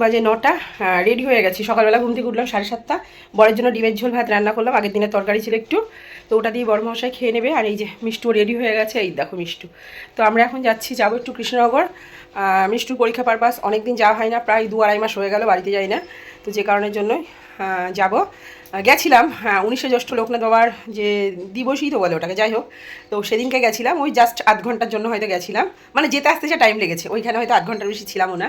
বাজে নটা রেডি হয়ে গেছি। সকালবেলা ঘুম থেকে উঠলাম সাড়ে সাতটা। বরের জন্য ডিমের ঝোল, ভাত রান্না করলাম। আগের দিনের তরকারি ছিল একটু। তো ওটা দিয়ে বড় মশাই খেয়ে নেবে। আর এই যে মিষ্টু রেডি হয়ে গেছে, এই দেখো মিষ্টু। তো আমরা এখন যাচ্ছি, যাব একটু কৃষ্ণনগর। মিষ্টুর পরীক্ষা পারপাস অনেক দিন যাওয়া হয় না, প্রায় দু আড়াই মাস হয়ে গেল, বাড়িতে যাই না। তো যে কারণের জন্যই যাব। গেছিলাম উনিশে জ্যৈষ্ঠ লোকনাথ বাবার যে দিবসই তো বলে ওটাকে, যাই হোক। তো সেদিনকে গেছিলাম, ওই জাস্ট আধ ঘণ্টার জন্য হয়তো গেছিলাম। মানে যেতে আসতে যা টাইম লেগেছে, ওইখানে হয়তো আধ ঘণ্টার বেশি ছিলামও না।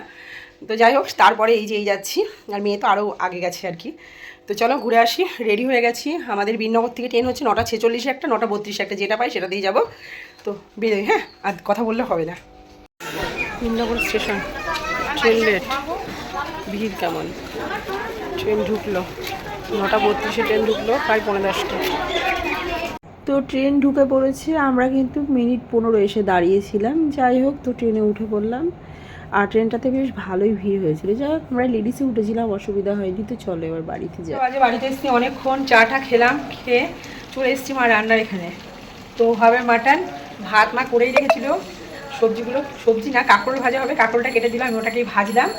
তো যাই হোক, তারপরে এই যে এই যাচ্ছি। আর মেয়ে তো আরও আগে গেছে আর কি। তো চলো ঘুরে আসি রেডি হয়ে গেছি। আমাদের বীরনগর থেকে ট্রেন হচ্ছে নটা ছেচল্লিশে একটা, নটা বত্রিশে একটা, যেটা পাই সেটা দিয়ে যাব। তো বেরোই হ্যাঁ? আর কথা বললে হবে না। বীরনগর স্টেশন ট্রেন লেট ভিড় কেমন? ট্রেন ঢুকলো। নটা বত্রিশে ট্রেন ঢুকলো, প্রায় পনেরো দশটা তো ট্রেন ঢুকে পড়েছে, আমরা কিন্তু মিনিট পনেরো এসে দাঁড়িয়েছিলাম। যাই হোক, তো ট্রেনে উঠে পড়লাম। আর ট্রেনটাতে বেশ ভালোই ভিড় হয়েছিল। যাই হোক, আমরা লেডিসে উঠেছিলাম, অসুবিধা হয়নি তো, চলো এবার বাড়িতে যাই। আজ বাড়িতে এসেছি অনেকক্ষণ চাটা খেলাম, খেয়ে চলে এসেছি মা রান্নার এখানে। তো হবে মাটন, ভাত মা করেই রেখেছিল। সবজিগুলো, সবজি না, কাঁকরোল ভাজা হবে, কাঁকরোলটা কেটে দিলাম, আমি ওটাকেই ভাজলাম।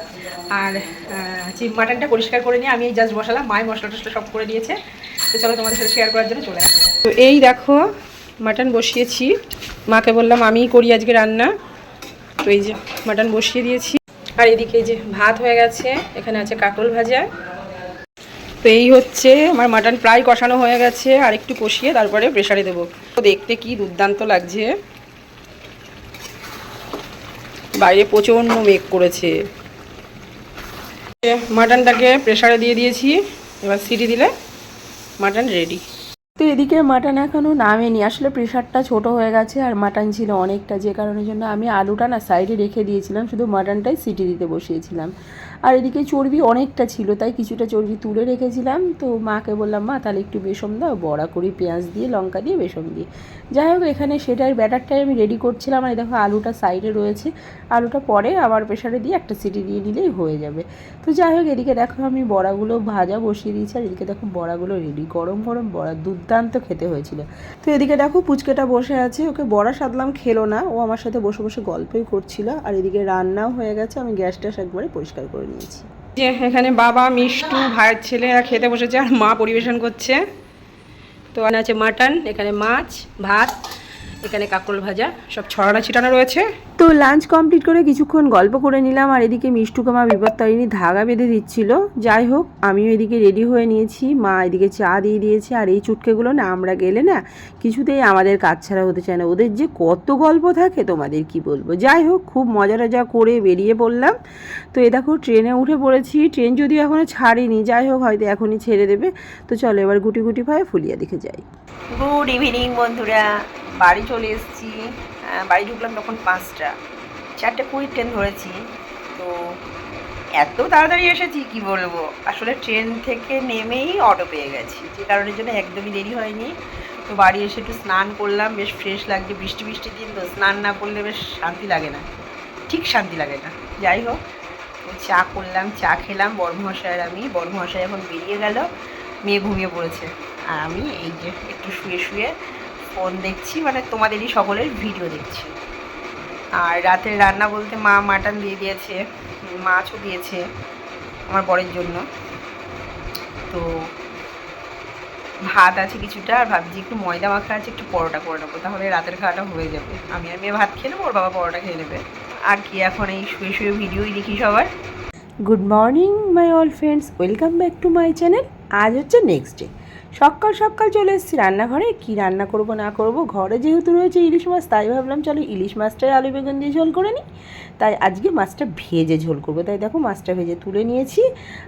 আর চিপ মাটনটা পরিষ্কার করে নিয়ে আমি জাস্ট বসালাম মায় মশলা টশলা সব করে দিয়েছে। তো চলো তোমাদের সাথে শেয়ার করার জন্য চলে আসি তো এই দেখো, মাটন বসিয়েছি। মাকে বললাম, আমিই করি আজকে রান্না। তো এই যে মাটন বসিয়ে দিয়েছি। আর এদিকে এই যে ভাত হয়ে গেছে, এখানে আছে কাঁকরোল ভাজা। তো এই হচ্ছে আমার মাটন প্রায় কষানো হয়ে গেছে, আর একটু কষিয়ে তারপরে প্রেশারে দেবো। তো দেখতে কি দুর্দান্ত লাগছে। বাইরে প্রচণ্ড মেঘ করেছে। মাটনটাকে প্রেসারে দিয়ে দিয়েছি, এবার সিটি দিলে মাটন রেডি এদিকে মাটন এখনও নামেনি। আসলে প্রেশারটা ছোট হয়ে গেছে আর মাটন ছিল অনেকটা, যে কারণের জন্য আমি আলুটা না সাইডে রেখে দিয়েছিলাম, শুধু মাটনটাই সিটি দিতে বসিয়েছিলাম। আর এদিকে চর্বি অনেকটা ছিল, তাই কিছুটা চর্বি তুলে রেখেছিলাম। তো মাকে বললাম, মা, তাহলে একটু বেসম দাও, বড়া করি, পেঁয়াজ দিয়ে, লঙ্কা দিয়ে বেসম দিয়ে। যাই হোক, এখানে সেটার ব্যাটারটাই আমি রেডি করছিলাম। আর দেখো, আলুটা সাইডে রয়েছে। আলুটা পরে আবার প্রেশারে দিয়ে একটা সিটি দিয়ে নিলেই হয়ে যাবে। তো যাই হোক, এদিকে দেখো, আমি বড়াগুলো ভাজা বসিয়ে দিয়েছি। আর এদিকে দেখো, বড়াগুলো রেডি গরম গরম বড়া, দুর্দান্ত খেতে হয়েছিল। তো এদিকে দেখো, পুচকেটা বসে আছে। ওকে বড়া সাদলাম খেলো না। ও আমার সাথে বসে বসে গল্পই করছিল। আর এদিকে রান্নাও হয়ে গেছে। আমি গ্যাস ট্যাস একবারে পরিষ্কার করে নিয়েছি। যে এখানে বাবা, মিষ্টু, ভাইয়ের ছেলেরা খেতে বসেছে আর মা পরিবেশন করছে। তো আছে মাটন, এখানে মাছ, ভাত এখানে কাকরোল ভাজা সব ছড়ানো ছিটানো রয়েছে। তো লাঞ্চ কমপ্লিট করে কিছুক্ষণ গল্প করে নিলাম আর এদিকে মিষ্টুকে মা বিপত্তারিণী ধাগা বেঁধে দিচ্ছিল। যাই হোক আমিও এদিকে রেডি হয়ে নিয়েছি। মা এদিকে চা দিয়ে দিয়েছে আর এই চুটকেগুলো না আমরা গেলে না কিছুতেই আমাদের কাজ ছাড়া হতে চায় না। ওদের যে কত গল্প থাকে তোমাদের কি বলব? যাই হোক খুব মজা টজা করে বেরিয়ে পড়লাম। তো এ দেখো ট্রেনে উঠে পড়েছি। ট্রেন যদিও এখনও ছাড়েনি যাই হোক হয়তো এখনই ছেড়ে দেবে। তো চলো এবার গুটি গুটি ভাবে ফুলিয়া দেখে যাই। গুড ইভিনিং বন্ধুরা। বাড়ি চলে এসেছি। বাড়ি ঢুকলাম তখন পাঁচটা। চারটে কুড়ি ট্রেন ধরেছি। তো এত তাড়াতাড়ি এসেছি, কি বলব? আসলে ট্রেন থেকে নেমেই অটো পেয়ে গেছি। যে কারণের জন্য একদমই দেরি হয়নি। তো বাড়ি এসে একটু স্নান করলাম, বেশ ফ্রেশ লাগছে, বৃষ্টি বৃষ্টি দিন তো। স্নান না করলে বেশ শান্তি লাগে না। ঠিক শান্তি লাগে না। যাই হোক চা করলাম, চা খেলাম। বড়মহাশয়ের আমি। বড়মহাশয় এখন বেরিয়ে গেল। মেয়ে ঘুমিয়ে পড়েছে। আর আমি এই যে একটু শুয়ে শুয়ে ফোন দেখছি মানে তোমাদেরই সকলের ভিডিও দেখছি। আর রাতের রান্না বলতে মা মাটন দিয়ে দিয়েছে, মাছও দিয়েছে আমার বরের জন্য। তো ভাত আছে কিছুটা, আর ভাবছি একটু ময়দা মাখা আছে, একটু পরোটা করে নেব, তাহলে রাতের খাওয়াটা হয়ে যাবে। আমি আর মেয়ে ভাত খেয়ে নেব, ওর বাবা পরোটা খেয়ে নেবে। আর কি এখন এই শুয়ে শুয়ে ভিডিওই দেখি সবার। Good morning my all friends welcome back to my channel আজ হচ্ছে নেক্সট ডে সকাল সকাল চলে এসেছি রান্নাঘরে। কি রান্না করব না করব? ঘরে যেহেতু রয়েছে ইলিশ মাছ, তাই ভাবলাম চলো ইলিশ মাছটাই আলু বেগুন দিয়ে ঝোল করে নিই। তাই আজকে মাছটা ভেজে ঝোল করব। তাই দেখো মাছটা ভেজে তুলে নিয়েছি।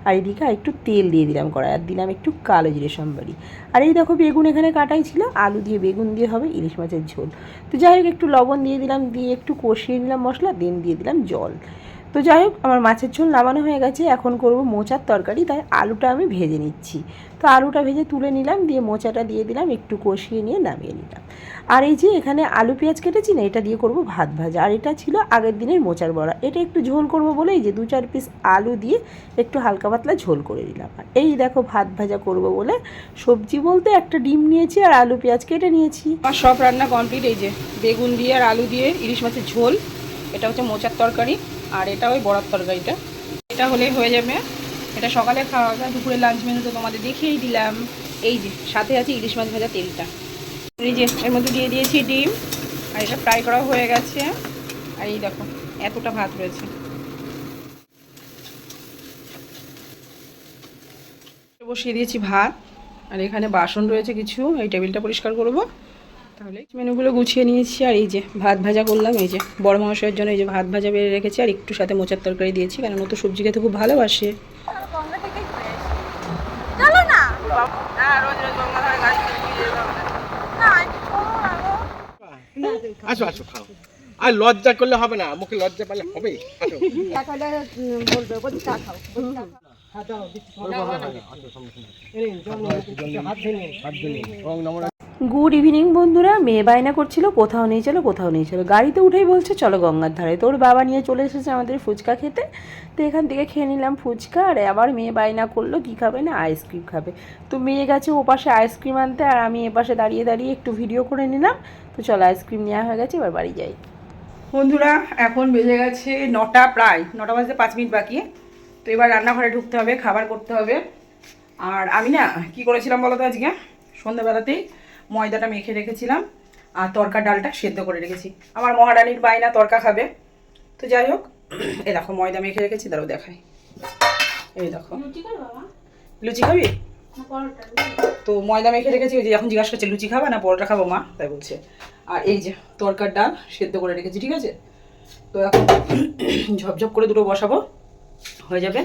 আর এদিকে আর একটু তেল দিয়ে দিলাম কড়াই। আর দিলাম একটু কালো জিরে সম্বারি। আর এই দেখো বেগুন এখানে কাটাই ছিল। আলু দিয়ে বেগুন দিয়ে হবে ইলিশ মাছের ঝোল। তো যাই হোক, একটু লবণ দিয়ে দিলাম, দিয়ে একটু কষিয়ে নিলাম মশলা দেন দিয়ে দিলাম জল। তো যাই হোক, আমার মাছের ঝোল নামানো হয়ে গেছে। এখন করব মোচার তরকারি, তাই আলুটা আমি ভেজে নিচ্ছি। তো আলুটা ভেজে তুলে নিলাম, দিয়ে মোচাটা দিয়ে দিলাম, একটু কষিয়ে নিয়ে নামিয়ে নিলাম। আর এই যে এখানে আলু পেঁয়াজ কেটেছি না, এটা দিয়ে করব ভাত ভাজা। আর এটা ছিল আগের দিনের মোচার বড়া। এটা একটু ঝোল করব বলে এই যে দু চার পিস আলু দিয়ে একটু হালকা পাতলা ঝোল করে দিলাম আর এই দেখো ভাত ভাজা করব বলে সবজি বলতে একটা ডিম নিয়েছি আর আলু পেঁয়াজ কেটে নিয়েছি। আমার সব রান্না কমপ্লিট এই যে। বেগুন দিয়ে আর আলু দিয়ে ইলিশ মাছের ঝোল। এটা হচ্ছে মোচার তরকারি। আর এটা ওই বড়ার তরকারিটা। এটা হলেই হয়ে যাবে। এটা সকালে খাওয়া দাওয়া দুপুরে লাঞ্চ মেনু তো তোমাদের দেখিয়েই দিলাম। এই যে, সাথে আছে ইলিশ মাছ ভাজা তেলটা। এই যে, এর মধ্যে দিয়ে দিয়েছি ডিম। আর এটা ফ্রাই করা হয়ে গেছে। আর এই দেখো, এতটা ভাত রয়েছে। বসিয়ে দিয়েছি ভাত। আর এখানে বাসন রয়েছে কিছু। এই টেবিলটা পরিষ্কার করব। তাহলে মেনুগুলো গুছিয়ে নিয়েছি আর এই যে ভাত ভাজা করলাম এই যে বড় মহাশয়ের জন্য এই যে ভাত ভাজা বেড়ে রেখেছি আর একটু সাথে মোচার তরকারি দিয়েছি কারণ ও তো সবজি খেতে খুব ভালোবাসে। আসো আসো খাও। আর লজ্জা করলে হবে না মুখে লজ্জা পেলে হবে। আসো। গুড ইভিনিং বন্ধুরা, মেয়ে বায়না করছিল, কোথাও নিয়ে চলো, কোথাও নিয়ে চলো। গাড়িতে উঠেই বলছে, চলো গঙ্গার ধারে। তোর বাবা নিয়ে চলে এসেছে আমাদের ফুচকা খেতে। তো এখান থেকে খেয়ে নিলাম ফুচকা, আর আবার মেয়ে বায়না করল, কী খাবে না আইসক্রিম খাবে। তো মেয়ে গেছে ও পাশে আইসক্রিম আনতে, আর আমি এ পাশে দাঁড়িয়ে দাঁড়িয়ে একটু ভিডিও করে নিলাম। তো চলো আইসক্রিম নেওয়া হয়ে গেছে, এবার বাড়ি যাই। বন্ধুরা, এখন বেজে গেছে নটা প্রায়, নটা বাজতে পাঁচ মিনিট বাকি। তো এবার রান্নাঘরে ঢুকতে হবে, খাবার করতে হবে। আর আমি না, কি করেছিলাম বলো তো আজকে? সন্ধ্যাবেলাতেই ময়দাটা মেখে রেখেছিলাম আর তরকা ডালটা সেদ্ধ করে রেখেছি। আমার মহারানীর বাইনা তরকা খাবে। তো যাই হোক এই দেখো ময়দা মেখে রেখেছি তারও দেখাই। এই দেখো। লুচি খাবি তো ময়দা মেখে রেখেছি ওই যে এখন জিজ্ঞাসা করছে লুচি খাবা না পরোটা খাব মা? তাই বলছে। আর এই যে তরকার ডাল সেদ্ধ করে রেখেছি ঠিক আছে? তো এখন ঝপঝপ করে দুটো বসাবো হয়ে যাবে।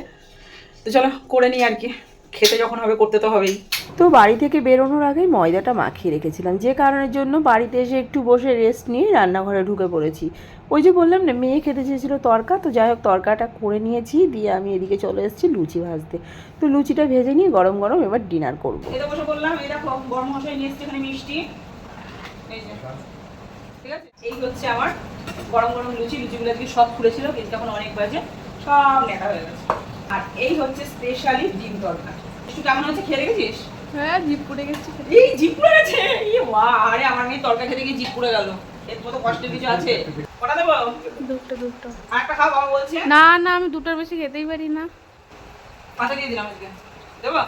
তো চলো করে নিই আর কি। খেতে যখন হবে করতে তো হবেই। তো বাড়ি থেকে বেরোনোর আগেই ময়দাটা মাখিয়ে রেখেছিলাম। যে কারণের জন্য বাড়িতে এসে একটু বসে রেস্ট নিয়ে রান্নাঘরে ঢুকে পড়েছি। ওই যে বললাম না, মেয়ে খেতে চেয়েছিলো তরকা, তো যাই হোক তরকাটা করে নিয়েছি, দিয়ে আমি এদিকে চলে এসেছি লুচি ভাজতে। তো লুচিটা ভেজে নিয়ে গরম গরম এবার ডিনার করব। এই হচ্ছে আমার গরম গরম লুচি, লুচিগুলো সব খুলেছিল কিন্তু এখন অনেক বাজে, সব নেতা হয়ে গেছে। আর এই হচ্ছে স্পেশালি ডিম তরকা। একটু কেমন হচ্ছে খেয়ে হ্যাঁ জিপ পড়ে গেছে এই জিপ পুড়ে গেছে? ই ওয়া আরে আমার মেয়ে তরকা খেতে গিয়ে জিপ পুড়ে গেল। এর মতো কষ্ট কিছু আছে? কটা দেবো? দুটো দুটো। আর একটা খাও বাবা বলছে। না না আমি দুটোর বেশি খেতেই পারি না। পাঁচটা দিয়ে দিলাম আজকে। দেবো?